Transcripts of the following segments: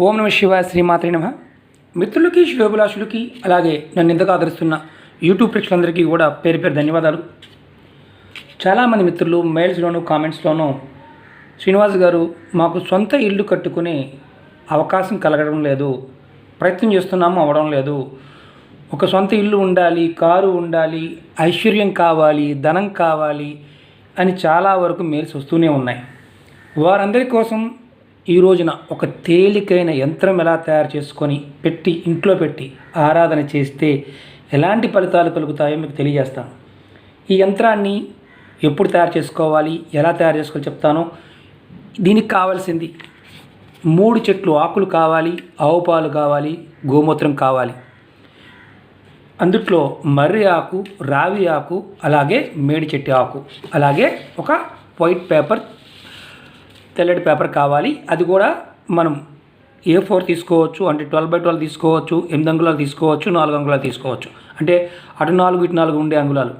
ఓం నమ శివాయ శ్రీమాత్రి నమ. మిత్రులకి శుభాభిలాషులకి అలాగే నన్ను ఇంతగా ఆదరిస్తున్న యూట్యూబ్ ప్రేక్షకులందరికీ కూడా పేరు పేరు ధన్యవాదాలు. చాలామంది మిత్రులు మెయిల్స్లోనూ కామెంట్స్లోనూ శ్రీనివాస్ గారు మాకు సొంత ఇల్లు కట్టుకునే అవకాశం కలగడం లేదు ప్రయత్నం చేస్తున్నాము అవ్వడం లేదు. ఒక సొంత ఇల్లు ఉండాలి కారు ఉండాలి ఐశ్వర్యం కావాలి ధనం కావాలి అని చాలా వరకు మెయిల్స్ వస్తూనే ఉన్నాయి. వారందరి కోసం ఈ రోజున ఒక తేలికైన యంత్రం ఎలా తయారు చేసుకొని పెట్టి ఇంట్లో పెట్టి ఆరాధన చేస్తే ఎలాంటి ఫలితాలు కలుగుతాయో మీకు తెలియజేస్తాను. ఈ యంత్రాన్ని ఎప్పుడు తయారు చేసుకోవాలి ఎలా తయారు చేసుకోవాలి చెప్తాను. దీనికి కావాల్సింది మూడు చెట్లు ఆకులు కావాలి ఆవు పాలు కావాలి గోమూత్రం కావాలి. అందుట్లో మర్రి ఆకు రావి ఆకు అలాగే మేడి చెట్టు ఆకు అలాగే ఒక వైట్ పేపర్ తెల్లటి పేపర్ కావాలి. అది కూడా మనం ఏ ఫోర్ తీసుకోవచ్చు అంటే ట్వెల్వ్ బై ట్వెల్వ్ తీసుకోవచ్చు ఎనిమిది అంగుళాలు తీసుకోవచ్చు నాలుగు అంగుళాలు తీసుకోవచ్చు. అంటే అటు నాలుగు ఇటు నాలుగు ఉండే అంగుళాలు.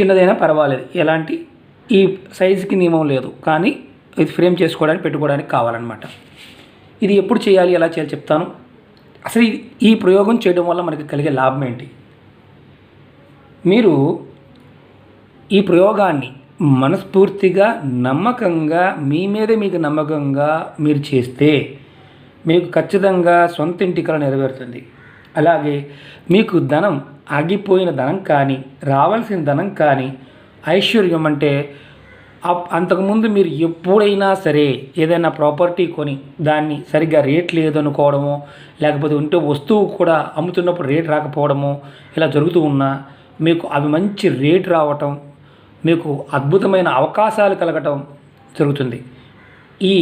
చిన్నదైనా పర్వాలేదు. ఎలాంటి? ఈ సైజుకి నియమం లేదు. కానీ ఇది ఫ్రేమ్ చేసుకోవడానికి పెట్టుకోవడానికి కావాలన్నమాట. ఇది ఎప్పుడు చేయాలి ఎలా చేయాలి చెప్తాను. అసలు ఈ- ప్రయోగం చేయడం వల్ల మనకి కలిగే లాభం ఏంటి? మీరు ఈ ప్రయోగాన్ని మనస్ఫూర్తిగా నమ్మకంగా మీ మీద మీకు నమ్మకంగా మీరు చేస్తే మీకు ఖచ్చితంగా సొంత ఇంటి కళ నెరవేరుతుంది. అలాగే మీకు ధనం ఆగిపోయిన ధనం కానీ రావాల్సిన ధనం కానీ ఐశ్వర్యం అంటే అప్- అంతకుముందు మీరు ఎప్పుడైనా సరే ఏదైనా ప్రాపర్టీ కొని దాన్ని సరిగ్గా రేట్ లేదనుకోవడమో లేకపోతే ఉంటే వస్తువు కూడా అమ్ముతున్నప్పుడు రేట్ రాకపోవడమో ఇలా జరుగుతూ ఉన్నా మీకు అవి మంచి రేట్ రావటం మీకు అద్భుతమైన అవకాశాలు కలగటం జరుగుతుంది. ఈ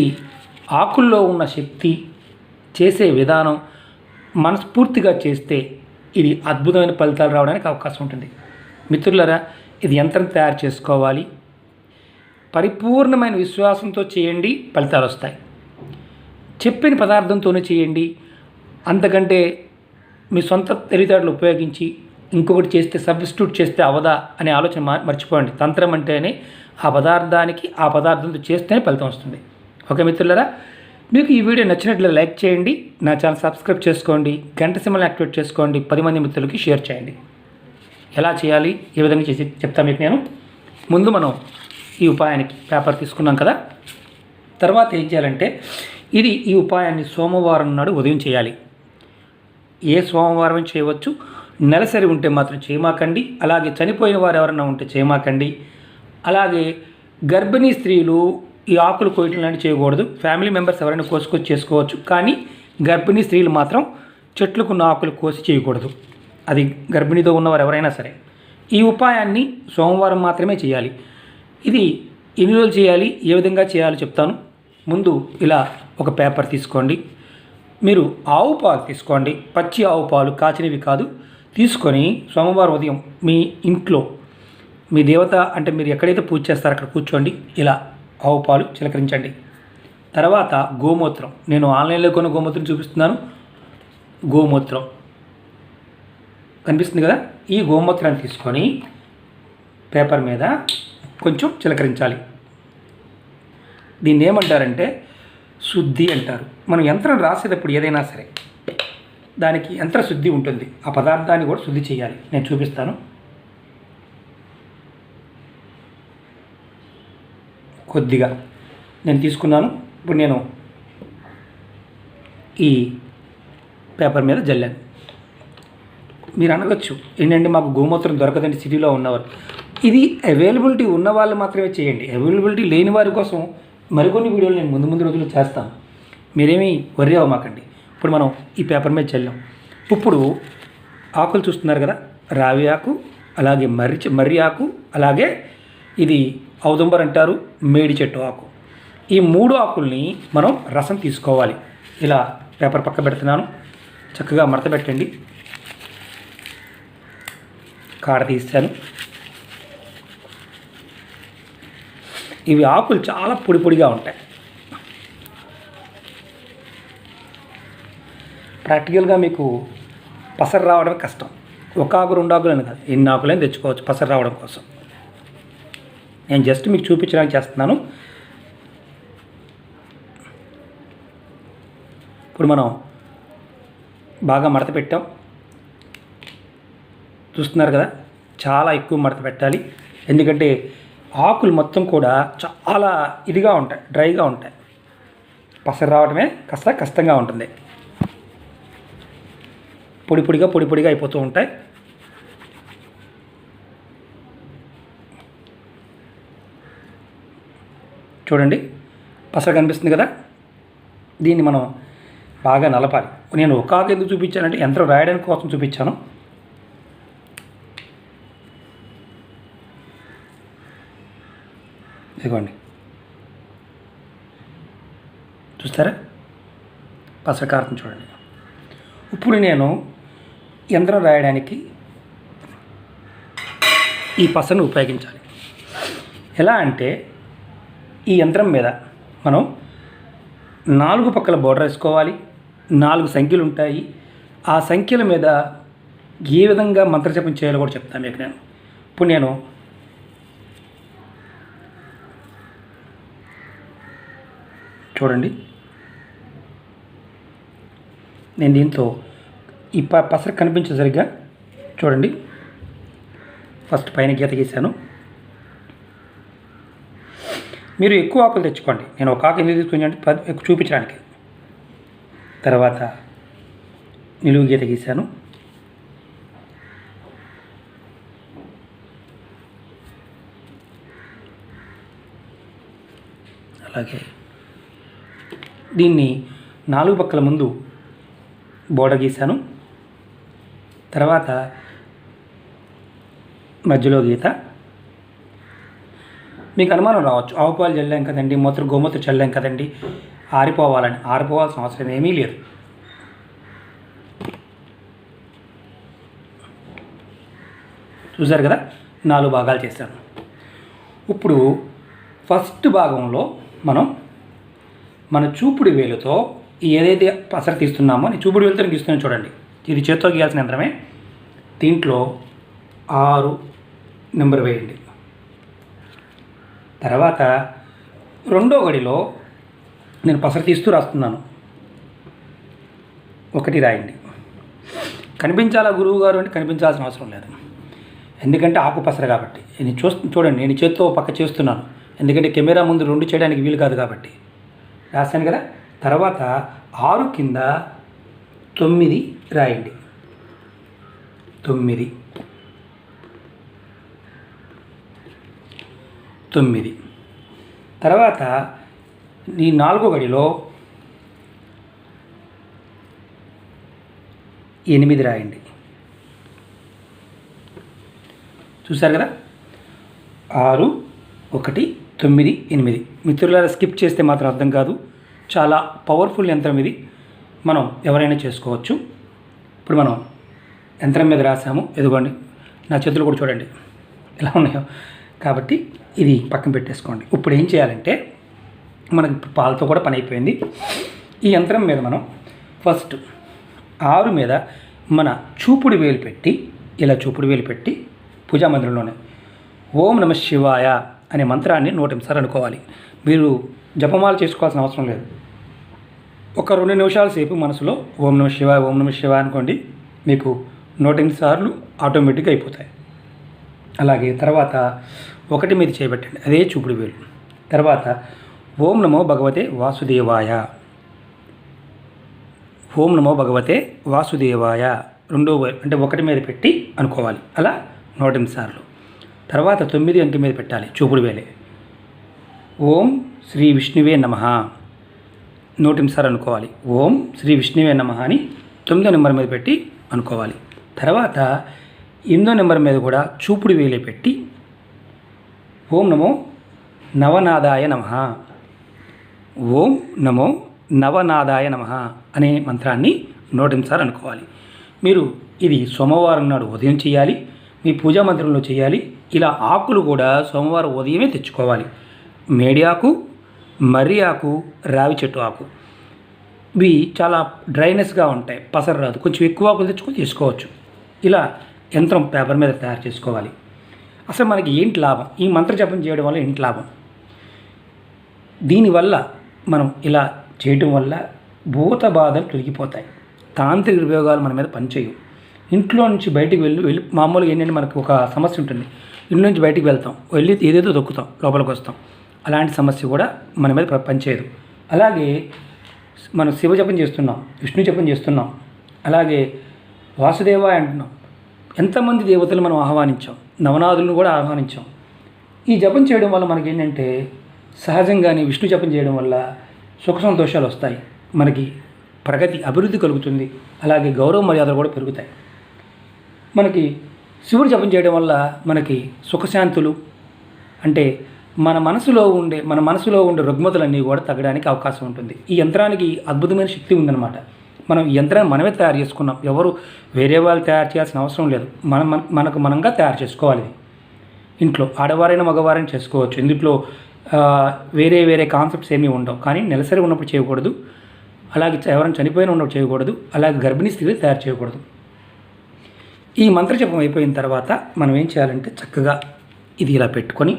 ఆకుల్లో ఉన్న శక్తి చేసే విధానం మనస్ఫూర్తిగా చేస్తే ఇది అద్భుతమైన ఫలితాలు రావడానికి అవకాశం ఉంటుంది. మిత్రులరా ఇది యంత్రం తయారు చేసుకోవాలి. పరిపూర్ణమైన విశ్వాసంతో చేయండి ఫలితాలు వస్తాయి. చెప్పిన పదార్థంతోనే చేయండి. అంతకంటే మీ సొంత తెలివితేటలు ఉపయోగించి ఇంకొకటి చేస్తే సబ్స్టిట్యూట్ చేస్తే అవదా అనే ఆలోచన మా- మర్చిపోండి. తంత్రం అంటేనే ఆ పదార్థానికి ఆ పదార్థంతో చేస్తేనే ఫలితం వస్తుంది. ఓకే మిత్రులరా? మీకు ఈ వీడియో నచ్చినట్లయితే లైక్ చేయండి నా ఛానల్ సబ్స్క్రైబ్ చేసుకోండి గంట సిమ్మల్ని యాక్టివేట్ చేసుకోండి పది మంది మిత్రులకి షేర్ చేయండి. ఎలా చేయాలి? ఏ విధంగా చేసి చెప్తాను మీకు నేను. ముందు మనం ఈ ఉపాయానికి పేపర్ తీసుకున్నాం కదా? తర్వాత ఏం చేయాలంటే ఇది ఈ ఉపాయాన్ని సోమవారం నాడు ఉదయం చేయాలి. ఏ సోమవారం చేయవచ్చు నెలసరి ఉంటే మాత్రం చేయమాకండి అలాగే చనిపోయిన వారు ఎవరైనా ఉంటే చేయమాకండి అలాగే గర్భిణీ స్త్రీలు ఈ ఆకులు కోయటం లాంటివి చేయకూడదు. ఫ్యామిలీ మెంబర్స్ ఎవరైనా కోసుకొచ్చి చేసుకోవచ్చు. కానీ గర్భిణీ స్త్రీలు మాత్రం చెట్లకున్న ఆకులు కోసి చేయకూడదు. అది గర్భిణీతో ఉన్నవారు ఎవరైనా సరే. ఈ ఉపాయాన్ని సోమవారం మాత్రమే చేయాలి. ఇది ఎన్ని రోజులు చేయాలి? ఏ విధంగా చేయాలో చెప్తాను. ముందు ఇలా ఒక పేపర్ తీసుకోండి. మీరు ఆవు పాలు తీసుకోండి. పచ్చి ఆవు పాలు కాచినవి కాదు. తీసుకొని సోమవారం ఉదయం మీ ఇంట్లో మీ దేవత అంటే మీరు ఎక్కడైతే పూజ చేస్తారో అక్కడ కూర్చోండి. ఇలా ఆవు పాలు చిలకరించండి. తర్వాత గోమూత్రం. నేను ఆన్లైన్లో కొన్న గోమూత్రం చూపిస్తున్నాను. గోమూత్రం. కనిపిస్తుంది కదా? ఈ గోమూత్రాన్ని తీసుకొని పేపర్ మీద కొంచెం చిలకరించాలి. దీన్ని ఏమంటారంటే శుద్ధి అంటారు. మనం యంత్రం రాసేటప్పుడు ఏదైనా సరే దానికి యంత్రశుద్ధి ఉంటుంది. ఆ పదార్థాన్ని కూడా శుద్ధి చేయాలి. నేను చూపిస్తాను. కొద్దిగా నేను తీసుకున్నాను. ఇప్పుడు నేను ఈ పేపర్ మీద జల్లాను. మీరు అనవచ్చు ఏంటంటే మాకు గోమూత్రం దొరకదండి సిటీలో ఉన్నవారు. ఇది అవైలబిలిటీ ఉన్న వాళ్ళు మాత్రమే చేయండి. అవైలబిలిటీ లేని వారి కోసం మరికొన్ని వీడియోలు నేను ముందు ముందు రోజులు చేస్తాను. మీరేమీ వర్రీ అవ్వమాకండి. ఇప్పుడు మనం ఈ పేపర్ మీద చల్లాం. ఇప్పుడు ఆకులు చూస్తున్నారు కదా రావి ఆకు అలాగే మర్రి మర్రి ఆకు అలాగే ఇది ఔదుంబర్ అంటారు మేడి చెట్టు ఆకు. ఈ మూడు ఆకుల్ని మనం రసం తీసుకోవాలి. ఇలా పేపర్ పక్క పెడుతున్నాను. చక్కగా మడత పెట్టండి. కాడ తీస్తాను. ఇవి ఆకులు చాలా పొడి పొడిగా ఉంటాయి. ప్రాక్టికల్గా మీకు పసరు రావడం కష్టం. ఒక ఆకు రెండు ఆకులు అని కాదు. ఎన్ని ఆకులైనా తెచ్చుకోవచ్చు పసరు రావడం కోసం. నేను జస్ట్ మీకు చూపించడానికి చేస్తున్నాను. ఇప్పుడు మనం బాగా మడత పెట్టాం. చూస్తున్నారు కదా చాలా ఎక్కువ మడత పెట్టాలి. ఎందుకంటే ఆకులు మొత్తం కూడా చాలా ఇదిగా ఉంటాయి డ్రైగా ఉంటాయి. పసరు రావడమే కాస్త కష్టంగా ఉంటుంది. పొడి పొడిగా పొడి పొడిగా అయిపోతూ ఉంటాయి. చూడండి పసరు కనిపిస్తుంది కదా? దీన్ని మనం బాగా నలపాలి. నేను ఒకాకు ఎందుకు చూపించానంటే యంత్రం రాయడానికి కోసం చూపించాను. ఇదిగోండి. చూస్తారా? పసర చూడండి. ఇప్పుడు నేను యంత్రం రాయడానికి ఈ పసను ఉపయోగించాలి. ఎలా అంటే ఈ యంత్రం మీద మనం నాలుగు పక్కల బోర్డర్ వేసుకోవాలి. నాలుగు సంఖ్యలు ఉంటాయి. ఆ సంఖ్యల మీద ఏ విధంగా మంత్రజపం చేయాలో కూడా చెప్తాను మీకు నేను. ఇప్పుడు నేను చూడండి. నేను దీంతో ఈ ప పసర కనిపించే సరిగ్గా. చూడండి. ఫస్ట్ పైన గీత గీశాను. మీరు ఎక్కువ ఆకులు తెచ్చుకోండి. నేను ఒక ఆకు ఎందుకు తీసుకుని చూపించడానికి. తర్వాత నిలువు గీత గీశాను. అలాగే దీన్ని నాలుగు పక్కల ముందు బోర్డర్ గీశాను. తర్వాత మధ్యలో గీత. మీకు అనుమానం రావచ్చు. ఆవు పాలు చల్లాం కదండి మూత్ర గోమూత్ర చల్లాం కదండి ఆరిపోవాలని. ఆరిపోవాల్సిన అవసరం ఏమీ లేదు. చూసారు కదా? నాలుగు భాగాలు చేశాను. ఇప్పుడు ఫస్ట్ భాగంలో మనం మన చూపుడు వేలుతో ఏదైతే పసర తీస్తున్నామో చూపుడు వేలుతో గీస్తున్నాను చూడండి. ఇది చేత్తో గీయాల్సిన యంత్రమే. దీంట్లో ఆరు నెంబర్ వేయండి. తర్వాత రెండో గడిలో నేను పసర తీస్తూ రాస్తున్నాను. ఒకటి రాయండి. కనిపించాలా గురువు గారు అంటే కనిపించాల్సిన అవసరం లేదు. ఎందుకంటే ఆకు పసర కాబట్టి. నేను చూస్తు చూడండి నేను చేత్తో పక్క చేస్తున్నాను. ఎందుకంటే కెమెరా ముందు రెండు చేయడానికి వీలు కాదు కాబట్టి. రాశాను కదా? తర్వాత ఆరు కింద తొమ్మిది రాయండి. తొమ్మిది. తొమ్మిది. తర్వాత ఈ నాలుగో గడిలో ఎనిమిది రాయండి. చూశారు కదా? ఆరు ఒకటి తొమ్మిది ఎనిమిది. మిత్రులారా స్కిప్ చేస్తే మాత్రం అర్థం కాదు. చాలా పవర్ఫుల్ యంత్రం ఇది. మనం ఎవరైనా చేసుకోవచ్చు. ఇప్పుడు మనం యంత్రం మీద రాసాము. ఎదుగోండి నా చేతులు కూడా చూడండి. ఎలా ఉన్నాయో. కాబట్టి ఇది పక్కన పెట్టేసుకోండి. ఇప్పుడు ఏం చేయాలంటే మనకి పాలతో కూడా పని అయిపోయింది. ఈ యంత్రం మీద మనం ఫస్ట్ ఆరు మీద మన చూపుడు వేలు పెట్టి ఇలా చూపుడు వేలు పెట్టి పూజా మందిరంలోనే ఓం నమ శివాయ అనే మంత్రాన్ని నూట నిమిషాలు అనుకోవాలి. మీరు జపమాల చేసుకోవాల్సిన అవసరం లేదు. ఒక రెండు నిమిషాల సేపు మనసులో ఓం నమ శివ ఓం నమ శివ అనుకోండి మీకు నూట ఎనిమిది సార్లు ఆటోమేటిక్గా అయిపోతాయి. అలాగే తర్వాత ఒకటి మీద చేపట్టండి అదే చూపుడు వేలు. తర్వాత ఓం నమో భగవతే వాసుదేవాయ. ఓం నమో భగవతే వాసుదేవాయ. రెండో అంటే ఒకటి మీద పెట్టి అనుకోవాలి అలా నూట ఎనిమిది సార్లు. తర్వాత తొమ్మిది అంకె మీద పెట్టాలి చూపుడు వేలే. ఓం శ్రీ విష్ణువే నమ. నూట అనుకోవాలి. ఓం శ్రీ విష్ణువే నమ అని తొమ్మిదో నెంబర్ మీద పెట్టి అనుకోవాలి. తర్వాత ఎనిమిదో నెంబర్ మీద కూడా చూపుడు వేలే పెట్టి ఓం నమో నవనాదాయ నమ. ఓం నమో నవనాదాయ నమ అనే మంత్రాన్ని నూట అనుకోవాలి. మీరు ఇది సోమవారం నాడు ఉదయం చేయాలి. మీ పూజా మందిరంలో చేయాలి. ఇలా ఆకులు కూడా సోమవారం ఉదయమే తెచ్చుకోవాలి. మేడి ఆకు మర్రి ఆకు రావి చెట్టు ఆకు. ఇవి చాలా డ్రైనెస్గా ఉంటాయి. పసర రాదు. కొంచెం ఎక్కువ ఆకులు తెచ్చుకొని తీసుకోవచ్చు ఇలా యంత్రం పేపర్ మీద తయారు చేసుకోవాలి. అసలు మనకి ఏంటి లాభం? ఈ మంత్ర జపం చేయడం వల్ల ఏంటి లాభం? దీనివల్ల మనం ఇలా చేయటం వల్ల భూత బాధలు తొలగిపోతాయి. తాంత్రిక ఉపయోగాలు మన మీద పనిచేయవు. ఇంట్లో నుంచి బయటికి వెళ్ళి వెళ్ళి మామూలుగా ఏంటంటే మనకు ఒక సమస్య ఉంటుంది. ఇంట్లో నుంచి బయటికి వెళ్తాం. వెళ్ళి ఏదేదో దొక్కుతాం లోపలికి వస్తాం. అలాంటి సమస్య కూడా మన మీద పనిచేయదు. అలాగే మనం శివ జపం చేస్తున్నాం విష్ణు జపం చేస్తున్నాం అలాగే వాసుదేవ అంటున్నాం. ఎంతమంది దేవతలు మనం ఆహ్వానించాం నవనాథులను కూడా ఆహ్వానించాం. ఈ జపం చేయడం వల్ల మనకి ఏంటంటే సహజంగానే విష్ణు జపం చేయడం వల్ల సుఖ సంతోషాలు వస్తాయి. మనకి ప్రగతి అభివృద్ధి కలుగుతుంది. అలాగే గౌరవ మర్యాదలు కూడా పెరుగుతాయి. మనకి శివుడు జపం చేయడం వల్ల మనకి సుఖశాంతులు అంటే మన మనసులో ఉండే మన మనసులో ఉండే రుగ్మతలన్నీ కూడా తగ్గడానికి అవకాశం ఉంటుంది. ఈ యంత్రానికి అద్భుతమైన శక్తి ఉందన్నమాట. మనం ఈ యంత్రాన్ని మనమే తయారు చేసుకున్నాం. ఎవరు వేరే వాళ్ళు తయారు చేయాల్సిన అవసరం లేదు. మనం మనకు మనంగా తయారు చేసుకోవాలి ఇంట్లో ఆడవారైనా మగవారైనా చేసుకోవచ్చు. ఇందులో వేరే వేరే కాన్సెప్ట్స్ ఏమీ ఉండవు. కానీ నెలసరి ఉన్నప్పుడు చేయకూడదు. అలాగే ఎవరైనా చనిపోయిన ఉన్నప్పుడు చేయకూడదు. అలాగే గర్భిణీ స్త్రీలు తయారు చేయకూడదు. ఈ మంత్రజపం అయిపోయిన తర్వాత మనం ఏం చేయాలంటే చక్కగా ఇది ఇలా పెట్టుకొని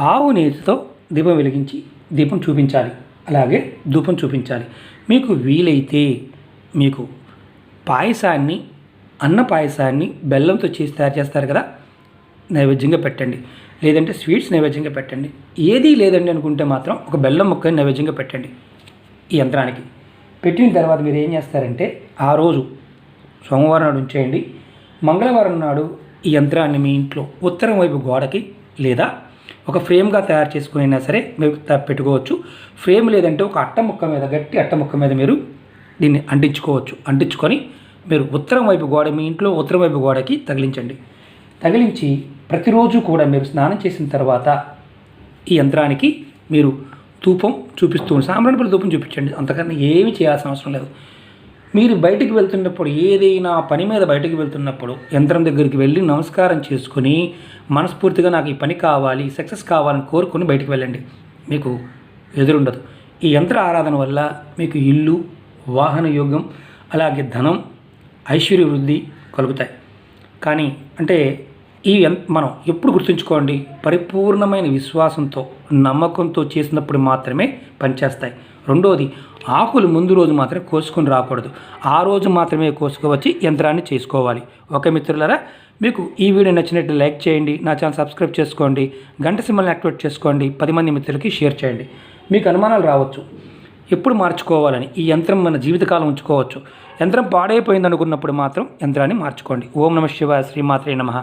ఆవు నేతితో దీపం వెలిగించి దీపం చూపించాలి. అలాగే ధూపం చూపించాలి. మీకు వీలైతే మీకు పాయసాన్ని అన్న పాయసాన్ని బెల్లంతో చేసి తయారు చేస్తారు కదా? నైవేద్యంగా పెట్టండి. లేదంటే స్వీట్స్ నైవేద్యంగా పెట్టండి. ఏదీ లేదండి అనుకుంటే మాత్రం ఒక బెల్లం ముక్కని నైవేద్యంగా పెట్టండి ఈ యంత్రానికి. పెట్టిన తర్వాత మీరు ఏం చేస్తారంటే ఆ రోజు సోమవారం నాడు ఉంచేయండి. మంగళవారం నాడు ఈ యంత్రాన్ని మీ ఇంట్లో ఉత్తరం వైపు గోడకి లేదా ఒక ఫ్రేమ్గా తయారు చేసుకునైనా సరే మీరు త- పెట్టుకోవచ్చు. ఫ్రేమ్ లేదంటే ఒక అట్ట ముక్క మీద గట్టి అట్ట ముక్క మీద మీరు దీన్ని అంటించుకోవచ్చు. అంటించుకొని మీరు ఉత్తరం వైపు గోడ మీ ఇంట్లో ఉత్తరం వైపు గోడకి తగిలించండి. తగిలించి ప్రతిరోజు కూడా మీరు స్నానం చేసిన తర్వాత ఈ యంత్రానికి మీరు ధూపం చూపిస్తూ సాంబ్రాణి సాంబ్రాణి ధూపం చూపించండి. అంతకన్నా ఏమి చేయాల్సిన అవసరం లేదు. మీరు బయటికి వెళ్తున్నప్పుడు ఏదైనా పని మీద బయటికి వెళ్తున్నప్పుడు యంత్రం దగ్గరికి వెళ్ళి నమస్కారం చేసుకుని మనస్ఫూర్తిగా నాకు ఈ పని కావాలి సక్సెస్ కావాలని కోరుకొని బయటికి వెళ్ళండి. మీకు ఎదురుండదు. ఈ యంత్ర ఆరాధన వల్ల మీకు ఇల్లు వాహన యోగం అలాగే ధనం ఐశ్వర్య వృద్ధి కలుగుతాయి. కానీ అంటే ఈ యం- మనం ఎప్పుడు గుర్తుంచుకోండి పరిపూర్ణమైన విశ్వాసంతో నమ్మకంతో చేసినప్పుడు మాత్రమే పనిచేస్తాయి. రెండోది ఆకులు ముందు రోజు మాత్రమే కోసుకొని రాకూడదు. ఆ రోజు మాత్రమే కోసుకువచ్చి యంత్రాన్ని చేసుకోవాలి. ఓకే మిత్రులారా మీకు ఈ వీడియో నచ్చినట్టు లైక్ చేయండి నా ఛానల్ సబ్స్క్రైబ్ చేసుకోండి గంట సింబల్ని యాక్టివేట్ చేసుకోండి పది మంది మిత్రులకి షేర్ చేయండి. మీకు అనుమానాలు రావచ్చు. ఎప్పుడు మార్చుకోవాలని ఈ యంత్రం మన జీవితకాలం ఉంచుకోవచ్చు. యంత్రం పాడైపోయింది అనుకున్నప్పుడు మాత్రం యంత్రాన్ని మార్చుకోండి. ఓం నమ శివ శ్రీమాత్రే నమః.